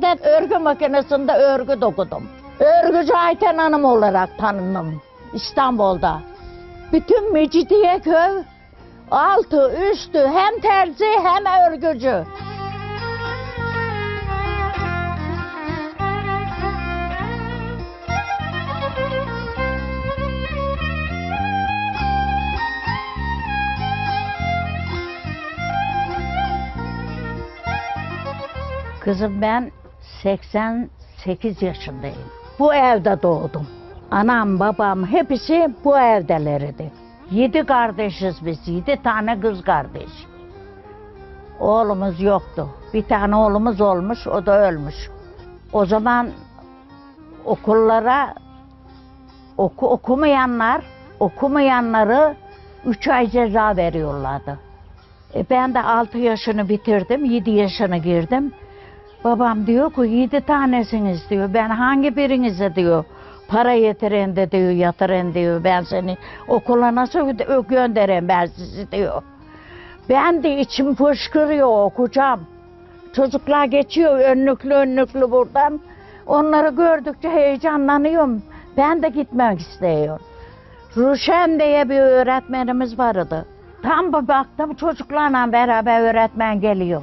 Senede örgü makinesinde örgü dokudum. Örgücü Ayten Hanım olarak tanındım İstanbul'da. Bütün Mecidiyeköy altı üstü hem terzi hem örgücü. Kızım ben 88 yaşındayım. Bu evde doğdum. Anam, babam hepsi bu evdelerdi. Yedi kardeşiz biz, yedi tane kız kardeş. Oğlumuz yoktu. Bir tane oğlumuz olmuş, o da ölmüş. O zaman okullara oku, okumayanlar, okumayanları üç ay ceza veriyorlardı. E ben de 6 yaşını bitirdim, 7 yaşına girdim. Babam diyor ki yedi tanesiniz diyor. Ben hangi birinize diyor para yetiren de diyor, yatırın diyor. Ben seni okula nasıl gö- göndereyim ben sizi diyor. Ben de içim fışkırıyor okuyacağım. Çocuklar geçiyor önlüklü önlüklü buradan. Onları gördükçe heyecanlanıyorum. Ben de gitmek istiyorum. Ruşen diye bir öğretmenimiz vardı. Tam bir baktım çocuklarla beraber öğretmen geliyor.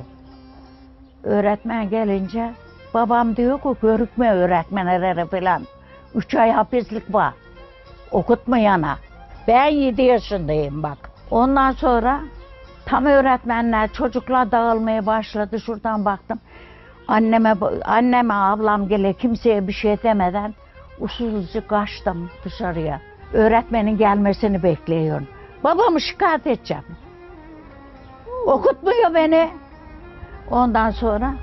Öğretmen gelince babam diyor ki görükme öğretmenlere falan. Üç ay hapislik var. Okutmayana. Ben yedi yaşındayım bak. Ondan sonra tam öğretmenler çocuklar dağılmaya başladı. Şuradan baktım. Anneme, anneme ablam gele kimseye bir şey demeden usulca kaçtım dışarıya. Öğretmenin gelmesini bekliyorum. Babamı şikayet edeceğim. Okutmuyor beni. Ondan sonra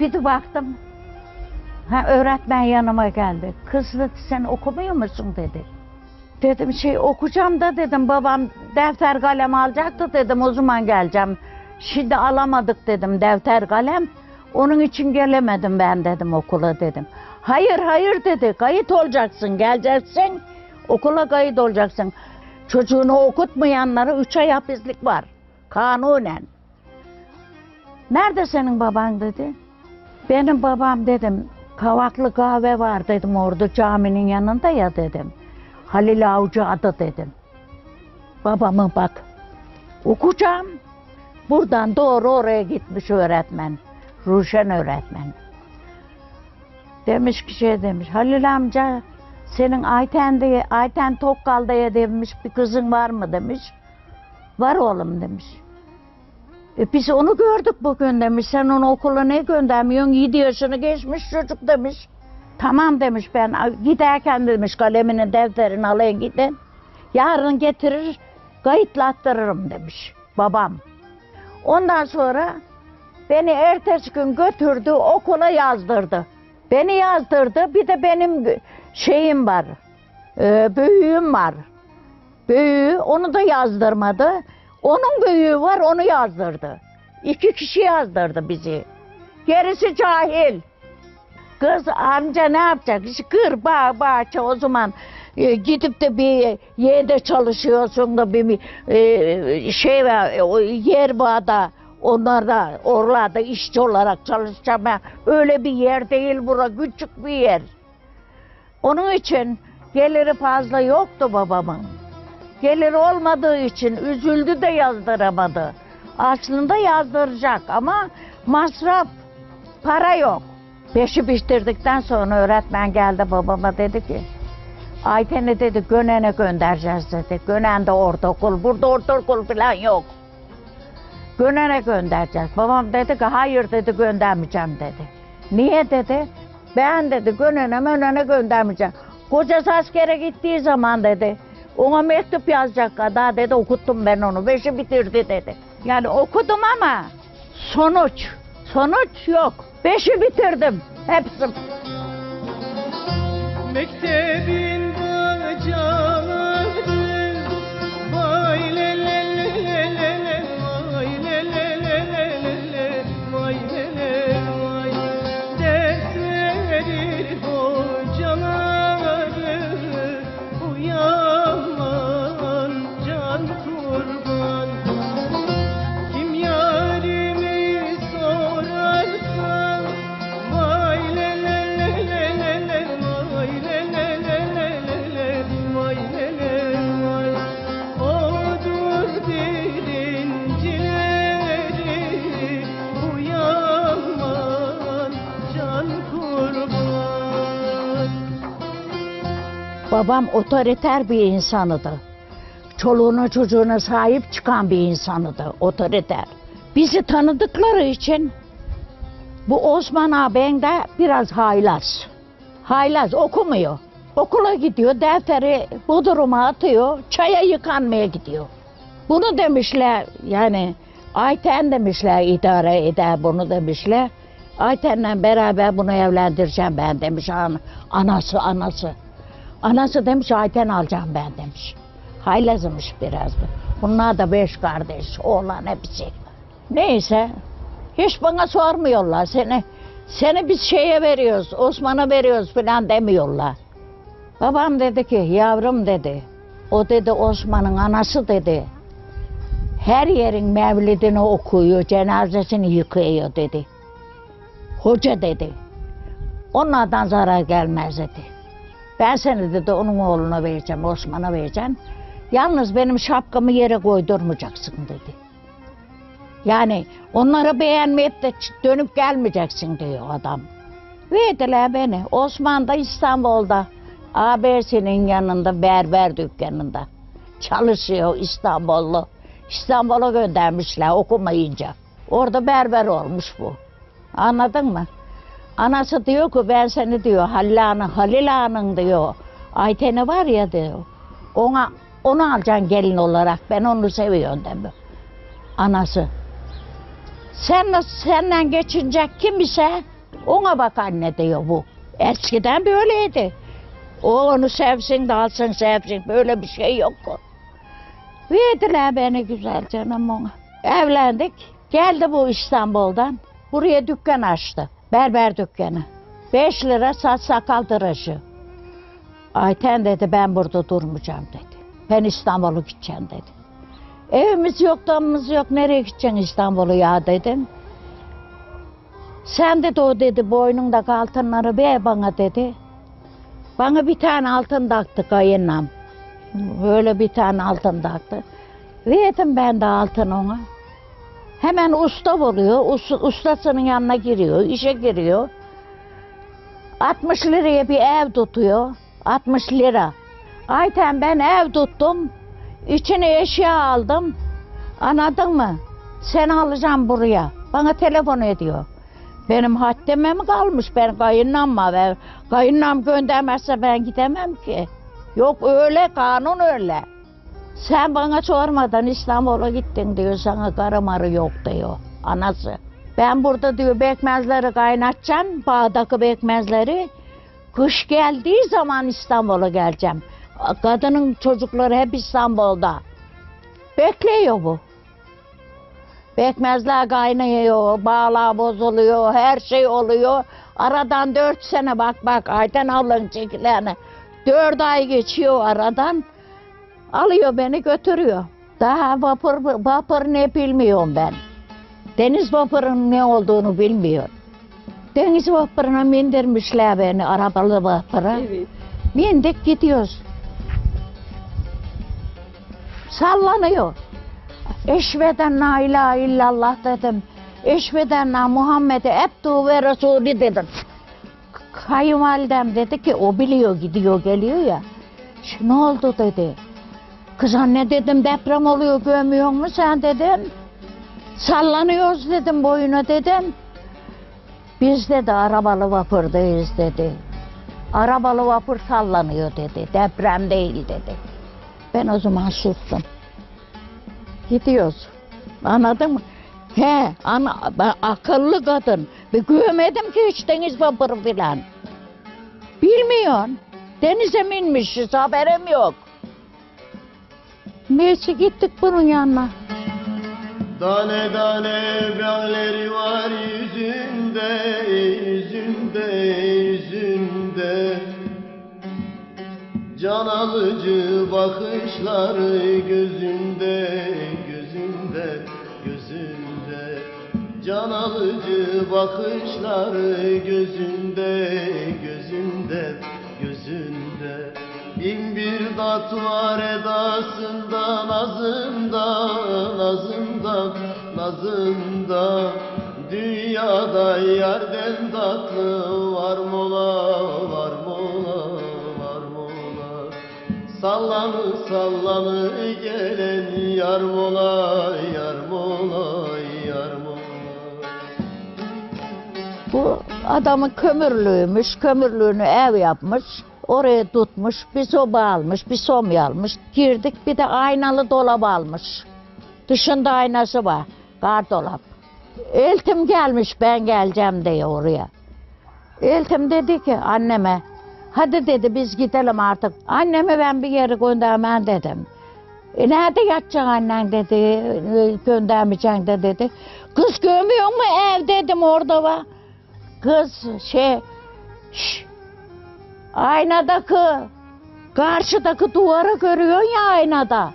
bir de baktım. Ha, öğretmen yanıma geldi. Kız sen okumuyor musun dedi. Dedim şey okuyacağım da dedim babam defter kalem alacaktı dedim o zaman geleceğim. Şimdi alamadık dedim defter kalem. Onun için gelemedim ben dedim okula dedim. Hayır hayır dedi kayıt olacaksın geleceksin okula kayıt olacaksın. Çocuğunu okutmayanlara üç ay hapislik var kanunen. Nerede senin baban dedi. Benim babam dedim kavaklı kahve var dedim orada caminin yanında ya dedim. Halil Avcı adı dedim. Babamı bak okuyacağım. Buradan doğru oraya gitmiş öğretmen. Ruşen öğretmen. Demiş ki şey demiş Halil amca senin Ayten diye Ayten Tokkal diye demiş bir kızın var mı demiş. Var oğlum demiş. E biz onu gördük bugün demiş. Sen onu okula ne göndermiyorsun? 7 yaşını geçmiş çocuk demiş. Tamam demiş ben giderken demiş kalemini defterini alayım gidin. Yarın getirir kayıtlattırırım demiş babam. Ondan sonra beni ertesi gün götürdü okula yazdırdı. Beni yazdırdı bir de benim şeyim var. E, büyüğüm var. Büyüğü onu da yazdırmadı. Onun büyüğü var onu yazdırdı. İki kişi yazdırdı bizi. Gerisi cahil. Kız amca ne yapacak? Kır bağ bahçe o zaman e, gidip de bir yerde çalışıyorsun da bir e, şey var o yer bağda onlarda oralarda işçi olarak çalışacağım. Ben. Öyle bir yer değil bura küçük bir yer. Onun için geliri fazla yoktu babamın. Gelir olmadığı için üzüldü de yazdıramadı. Aslında yazdıracak ama masraf, para yok. Beşi bitirdikten sonra öğretmen geldi babama dedi ki Ayten'i dedi Gönen'e göndereceğiz dedi. Gönen de ortaokul, burada ortaokul falan yok. Gönen'e göndereceğiz. Babam dedi ki hayır dedi göndermeyeceğim dedi. Niye dedi? Ben dedi Gönen'e Mönen'e göndermeyeceğim. Kocası askere gittiği zaman dedi. Ona mektup yazacak kadar dedi okuttum ben onu. Beşi bitirdi dedi. Yani okudum ama sonuç, sonuç yok. Beşi bitirdim. Hepsi. Mektebin Babam otoriter bir insanıdı. Çoluğuna çocuğuna sahip çıkan bir insanıdı, otoriter. Bizi tanıdıkları için bu Osman ağabeyim de biraz haylaz. Haylaz okumuyor. Okula gidiyor, defteri bu duruma atıyor, çaya yıkanmaya gidiyor. Bunu demişler yani Ayten demişler idare eder bunu demişler. Ayten'le beraber bunu evlendireceğim ben demiş an, anası anası. Anası demiş Ayten alacağım ben demiş. Haylazmış biraz da. Bunlar da beş kardeş, oğlan hepsi. Neyse, hiç bana sormuyorlar seni. Seni biz şeye veriyoruz, Osman'a veriyoruz falan demiyorlar. Babam dedi ki, yavrum dedi, o dedi Osman'ın anası dedi. Her yerin mevlidini okuyor, cenazesini yıkıyor dedi. Hoca dedi. Onlardan zarar gelmez dedi. Ben seni dedi onun oğluna vereceğim, Osman'a vereceğim. Yalnız benim şapkamı yere koydurmayacaksın dedi. Yani onları beğenmeyip de dönüp gelmeyeceksin diyor adam. Verdiler beni. Osman da İstanbul'da. ABS'nin yanında berber dükkanında. Çalışıyor İstanbullu. İstanbul'a göndermişler okumayınca. Orada berber olmuş bu. Anladın mı? Anası diyor ki ben seni diyor Halil Ağa'nın, Halil Ağa'nın diyor. Ayten'i var ya diyor. Ona, onu alacaksın gelin olarak. Ben onu seviyorum demiyor. Anası. Sen senden geçinecek kim ise ona bak anne diyor bu. Eskiden böyleydi. O onu sevsin de alsın sevsin. Böyle bir şey yok. Verdiler beni güzel canım ona. Evlendik. Geldi bu İstanbul'dan. Buraya dükkan açtı. Berber dükkanı. Beş lira saç sakal tıraşı. Ayten dedi ben burada durmayacağım dedi. Ben İstanbul'a gideceğim dedi. Evimiz yok, damımız yok. Nereye gideceksin İstanbul'a ya dedim. Sen dedi o dedi boynundaki altınları ver bana dedi. Bana bir tane altın taktı kayınlam. Böyle bir tane altın taktı. Verdim ben de altın ona. Hemen usta oluyor. Us- ustasının yanına giriyor, işe giriyor. 60 liraya bir ev tutuyor. 60 lira. Ayten ben ev tuttum. İçine eşya aldım. Anladın mı? Sen alacağım buraya. Bana telefon ediyor. Benim haddime mi kalmış? Ben kayınlam mı? Ben, kayınlam göndermezse ben gidemem ki. Yok öyle, kanun öyle. Sen bana sormadan İstanbul'a gittin diyor, sana karı marı yok diyor anası. Ben burada diyor bekmezleri kaynatacağım, bağdaki bekmezleri. Kış geldiği zaman İstanbul'a geleceğim. Kadının çocukları hep İstanbul'da. Bekliyor bu. Bekmezler kaynıyor, bağlar bozuluyor, her şey oluyor. Aradan dört sene bak bak Ayten ablanın çekilerini. Dört ay geçiyor aradan. Alıyor beni götürüyor. Daha vapur, vapur ne bilmiyorum ben. Deniz vapurun ne olduğunu bilmiyorum. Deniz vapuruna bindirmişler beni, arabalı vapura. Evet. Bindik gidiyoruz. Sallanıyor. Eşveden la ilahe illallah dedim. Eşveden la Muhammed'e ebdu ve Resulü dedim. Kayınvalidem dedi ki o biliyor gidiyor geliyor ya. "Şu Ne oldu dedi. Kız anne dedim deprem oluyor görmüyor mu sen dedim. Sallanıyoruz dedim boyuna dedim. Biz dedi arabalı vapurdayız dedi. Arabalı vapur sallanıyor dedi. Deprem değil dedi. Ben o zaman sustum. Gidiyoruz. Anladın mı? He, ana, ben akıllı kadın. Bir görmedim ki hiç deniz vapuru filan. Bilmiyorsun. Denize binmişiz haberim yok. Neyse gittik bunun yanına. Tane tane böğleri var yüzünde, yüzünde, yüzünde. Can alıcı bakışları gözünde, gözünde, gözünde. Can alıcı bakışları gözünde, gözünde Tat var edasında, nazında, nazında, nazında Dünyada yerden tatlı var mola, var mola, var mola. Sallanı sallanı gelen yar mola yar mola yar mola. Bu adamın kömürlüğümüş, kömürlüğünü ev yapmış. Oraya tutmuş, bir soba almış, bir somya almış. Girdik bir de aynalı dolap almış. Dışında aynası var, gardolap. Eltim gelmiş ben geleceğim diye oraya. Eltim dedi ki anneme, hadi dedi biz gidelim artık. Annemi ben bir yere göndermem dedim. E nerede yatacaksın annen dedi, e, göndermeyeceksin de dedi. Kız görmüyor mu ev dedim orada var. Kız şey, şş, aynadaki, karşıdaki duvarı görüyorsun ya aynada.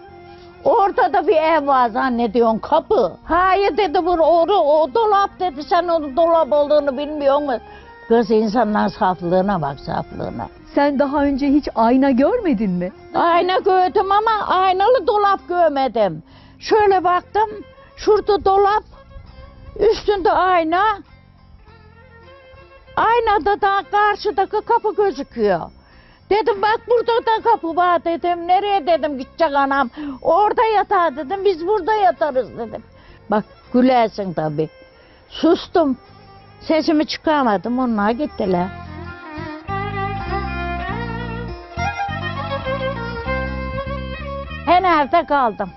Orada da bir ev var zannediyorsun kapı. Hayır dedi bu o, o dolap dedi sen onun dolap olduğunu bilmiyor musun? Kız insanların saflığına bak saflığına. Sen daha önce hiç ayna görmedin mi? Ayna gördüm ama aynalı dolap görmedim. Şöyle baktım, şurada dolap, üstünde ayna. Aynada da karşıdaki kapı gözüküyor. Dedim bak burada da kapı var dedim. Nereye dedim gidecek anam. Orada yatar dedim. Biz burada yatarız dedim. Bak gülersin tabii. Sustum. Sesimi çıkarmadım. Onlar gittiler. Ben evde kaldım.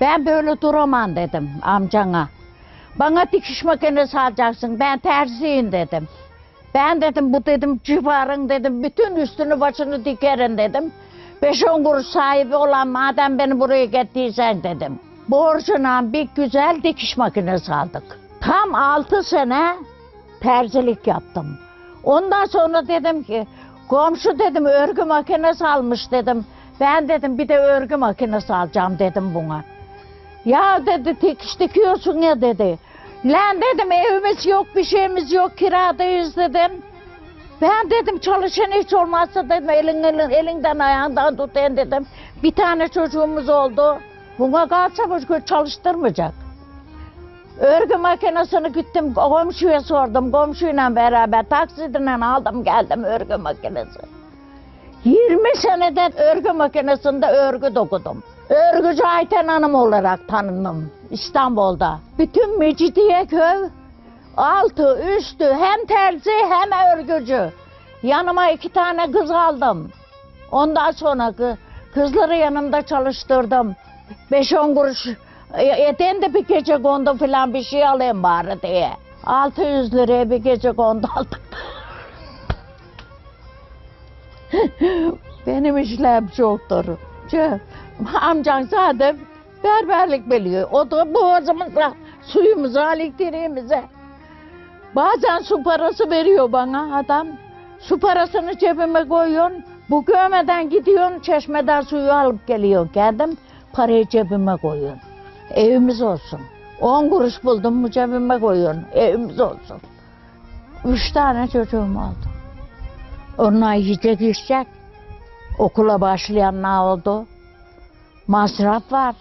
Ben böyle duramam dedim amcana. Bana dikiş makinesi alacaksın. Ben terziyim dedim. Ben dedim bu dedim civarın dedim bütün üstünü başını dikerim dedim. Beş on kuruş sahibi olan madem beni buraya getirdiysen dedim. Borcuna bir güzel dikiş makinesi aldık. Tam altı sene terzilik yaptım. Ondan sonra dedim ki komşu dedim örgü makinesi almış dedim. Ben dedim bir de örgü makinesi alacağım dedim buna. Ya dedi dikiş dikiyorsun ya dedi. Lan dedim evimiz yok bir şeyimiz yok kiradayız dedim. Ben dedim çalışan hiç olmazsa dedim elin, elin, elinden ayağından tutayım dedim. Bir tane çocuğumuz oldu. Buna kalsa bu çalıştırmayacak. Örgü makinesini gittim komşuya sordum. Komşuyla beraber taksiden aldım geldim örgü makinesi. 20 seneden örgü makinesinde örgü dokudum. Örgücü Ayten Hanım olarak tanındım İstanbul'da. Bütün Mecidiyeköy altı üstü hem terzi hem örgücü. Yanıma iki tane kız aldım. Ondan sonra kı- kızları yanımda çalıştırdım. Beş on kuruş e, eten de bir gece kondu falan bir şey alayım bari diye. 600 liraya bir gece kondu aldık. Benim işlem çoktur. Çö- Amcan zaten berberlik biliyor. O da boğazımıza, suyumuza, elektriğimize. Bazen su parası veriyor bana adam. Su parasını cebime koyuyorsun. Bu görmeden gidiyorsun, çeşmeden suyu alıp geliyorsun kendim. Parayı cebime koyuyorsun. Evimiz olsun. 10 kuruş buldum mu cebime koyuyorsun. Evimiz olsun. Üç tane çocuğum oldu. Onlar yiyecek içecek. Okula başlayanlar oldu. Masraf var.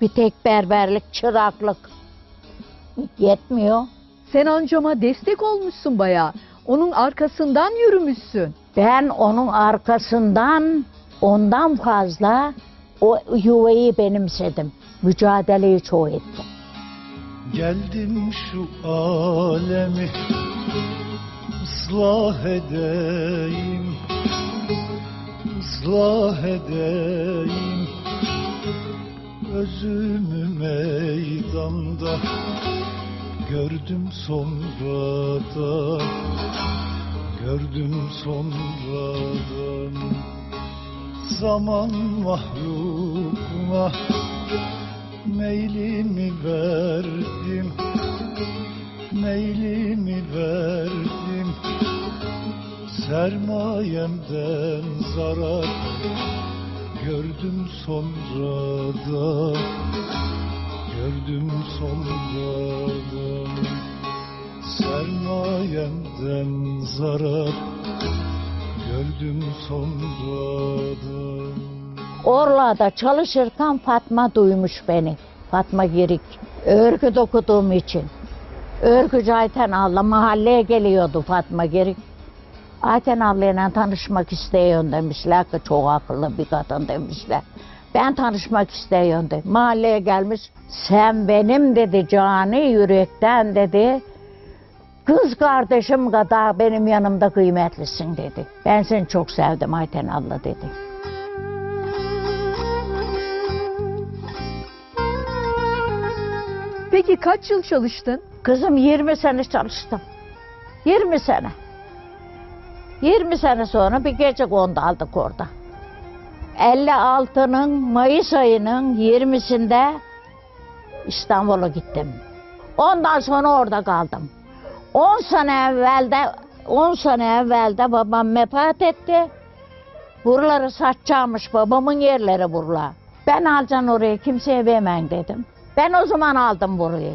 Bir tek berberlik, çıraklık. Yetmiyor. Sen amcama destek olmuşsun bayağı. Onun arkasından yürümüşsün. Ben onun arkasından ondan fazla o yuvayı benimsedim. Mücadeleyi çok ettim. Geldim şu alemi ıslah edeyim ıslah edeyim Özümü meydanda. Gördüm sonradan Gördüm sonradan Zaman mahlukuna Meylimi verdim Meylimi verdim Sermayemden zarar Gördüm sonradan Gördüm sonradan Sermayemden zarar Gördüm sonradan Orla'da çalışırken Fatma duymuş beni. Fatma Girik. Örgü dokuduğum için. Örgücü Ayten Allah mahalleye geliyordu Fatma Girik. Ayten ablayla tanışmak istiyorsun demişler ki çok akıllı bir kadın demişler. Ben tanışmak istiyorum dedi. Mahalleye gelmiş. Sen benim dedi cani yürekten dedi. Kız kardeşim kadar benim yanımda kıymetlisin dedi. Ben seni çok sevdim Ayten abla dedi. Peki kaç yıl çalıştın? Kızım 20 sene çalıştım. 20 sene. 20 sene sonra bir gece kondu aldık orada. 56'nın Mayıs ayının 20'sinde İstanbul'a gittim. Ondan sonra orada kaldım. 10 sene evvelde 10 sene evvelde babam vefat etti. Buraları satacakmış babamın yerleri buralar. Ben alacaksın orayı kimseye vermem dedim. Ben o zaman aldım burayı.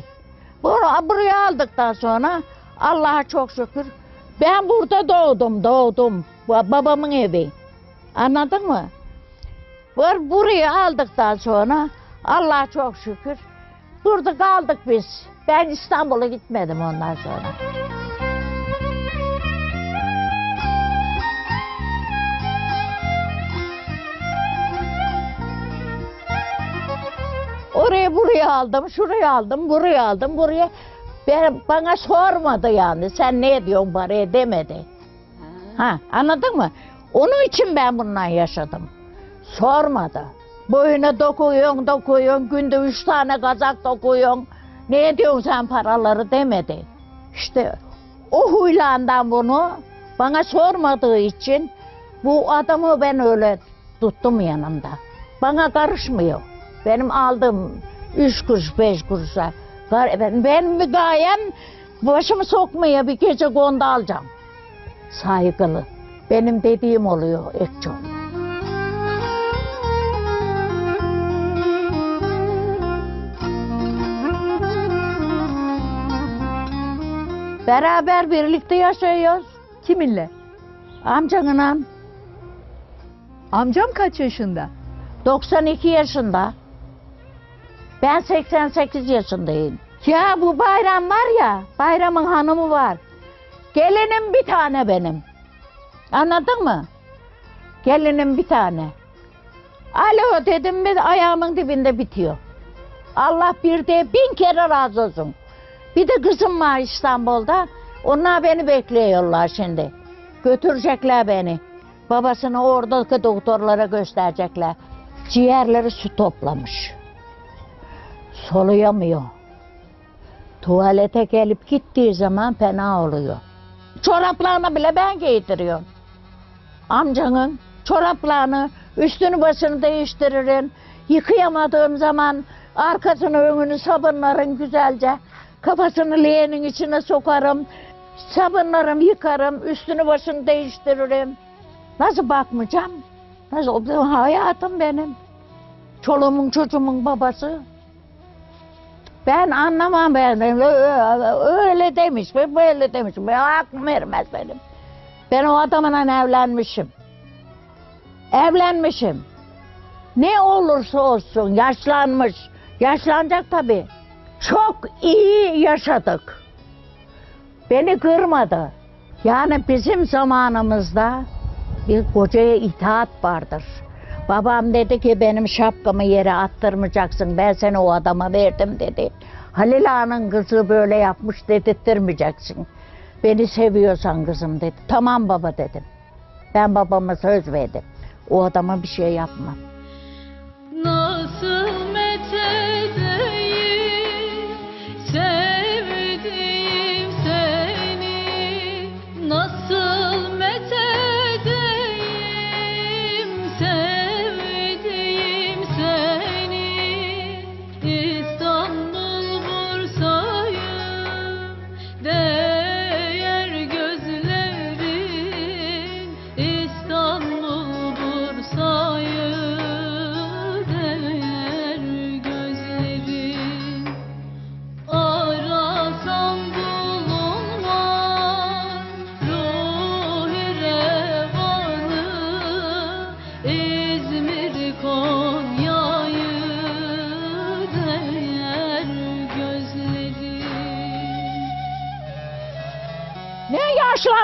Bur- Buraya aldıktan sonra Allah'a çok şükür ben burada doğdum doğdum. Babamın evi. Anladın mı? Bur burayı aldıktan sonra Allah'a çok şükür burada kaldık biz. Ben İstanbul'a gitmedim ondan sonra. Oraya buraya aldım, şuraya aldım, buraya aldım, buraya. Ben, bana sormadı yani sen ne diyorsun paraya demedi. Ha, anladın mı? Onun için ben bundan yaşadım. Sormadı. Boyuna dokuyorsun, dokuyorsun, günde üç tane kazak dokuyorsun. Ne diyorsun sen paraları demedi. İşte o huylandan bunu bana sormadığı için bu adamı ben öyle tuttum yanımda. Bana karışmıyor. Benim aldığım üç kuruş, beş kuruşa. Gar- Ben, ben gayem başımı sokmaya bir gece konda alacağım. Saygılı. Benim dediğim oluyor Ekço. Beraber birlikte yaşıyoruz. Kiminle? Amcanınla Amcam kaç yaşında? 92 yaşında. Ben 88 yaşındayım. Ya bu bayram var ya, bayramın hanımı var. Gelinim bir tane benim. Anladın mı? Gelinim bir tane. Alo dedim mi ayağımın dibinde bitiyor. Allah bir de bin kere razı olsun. Bir de kızım var İstanbul'da. Onlar beni bekliyorlar şimdi. Götürecekler beni. Babasını oradaki doktorlara gösterecekler. Ciğerleri su toplamış. Soluyamıyor. Tuvalete gelip gittiği zaman fena oluyor. Çoraplarını bile ben giydiriyorum. Amcanın çoraplarını, üstünü başını değiştiririm. Yıkayamadığım zaman arkasını önünü sabunlarım güzelce. Kafasını leğenin içine sokarım. Sabunlarım yıkarım, üstünü başını değiştiririm. Nasıl bakmayacağım? Nasıl? Hayatım benim. Çoluğumun çocuğumun babası. Ben anlamam ben. Öyle demiş, böyle demiş. Ben aklım ermez benim. Ben o adamla evlenmişim. Evlenmişim. Ne olursa olsun yaşlanmış. Yaşlanacak tabii. Çok iyi yaşadık. Beni kırmadı. Yani bizim zamanımızda bir kocaya itaat vardır. Babam dedi ki benim şapkamı yere attırmayacaksın. Ben seni o adama verdim dedi. Halil Ağa'nın kızı böyle yapmış dedirttirmeyeceksin. Beni seviyorsan kızım dedi. Tamam baba dedim. Ben babama söz verdim. O adama bir şey yapmam.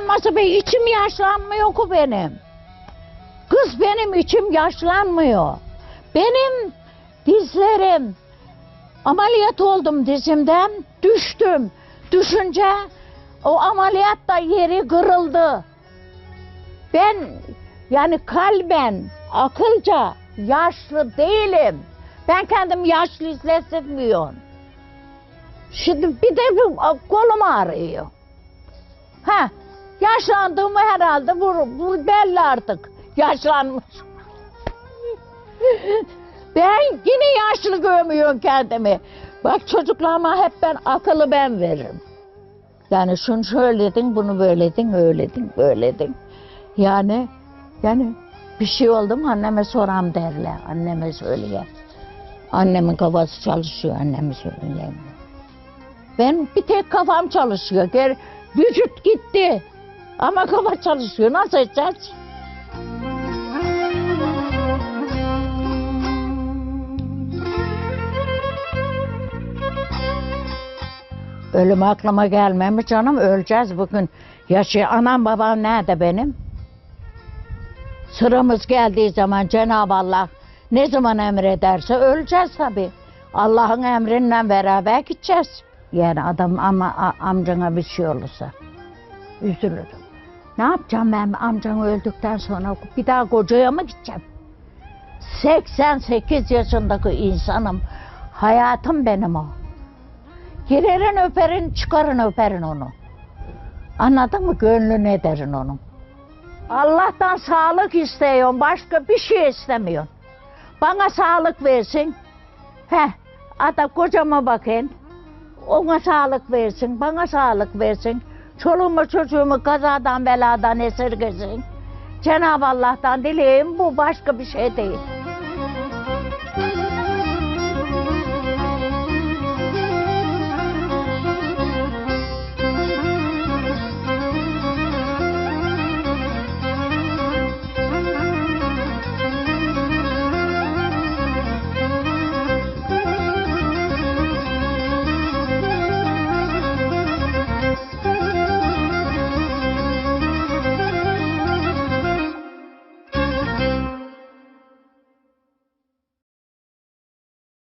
Yaşlanması be içim yaşlanmıyor ki benim. Kız benim içim yaşlanmıyor. Benim dizlerim ameliyat oldum dizimden düştüm. Düşünce o ameliyatta yeri kırıldı. Ben yani kalben, akılca yaşlı değilim. Ben kendim yaşlı hissetmiyorum. Şimdi bir de kolum ağrıyor. Yaşlandığımı herhalde bu, bu belli artık. Yaşlanmış. ben yine yaşlı görmüyorum kendimi. Bak çocuklarıma hep ben akıllı ben veririm. Yani şunu şöyledin, bunu böyledin, öyledin, böyledin. Yani yani bir şey oldu mu anneme soram derler. Anneme söylüyor. Annemin kafası çalışıyor, anneme söylüyor. Ben bir tek kafam çalışıyor. Ger vücut gitti. Ama kafa çalışıyor. Nasıl edeceğiz? Ölüm aklıma gelmemiş canım. Öleceğiz bugün. Yaşıyor. Anam babam nerede benim? Sıramız geldiği zaman Cenab-ı Allah ne zaman emrederse öleceğiz tabii. Allah'ın emriyle beraber gideceğiz. Yani adam ama amcana bir şey olursa üzülürüm. Ne yapacağım ben amcan öldükten sonra bir daha kocaya mı gideceğim? 88 yaşındaki insanım. Hayatım benim o. Girerin öperin, çıkarın öperin onu. Anladın mı? Gönlün ederin onun. Allah'tan sağlık istiyorum. Başka bir şey istemiyorum. Bana sağlık versin. Heh, ata kocama bakın. Ona sağlık versin, bana sağlık versin. Çoluğumu çocuğumu kazadan beladan esirgesin. Cenab-ı Allah'tan dileğim bu başka bir şey değil.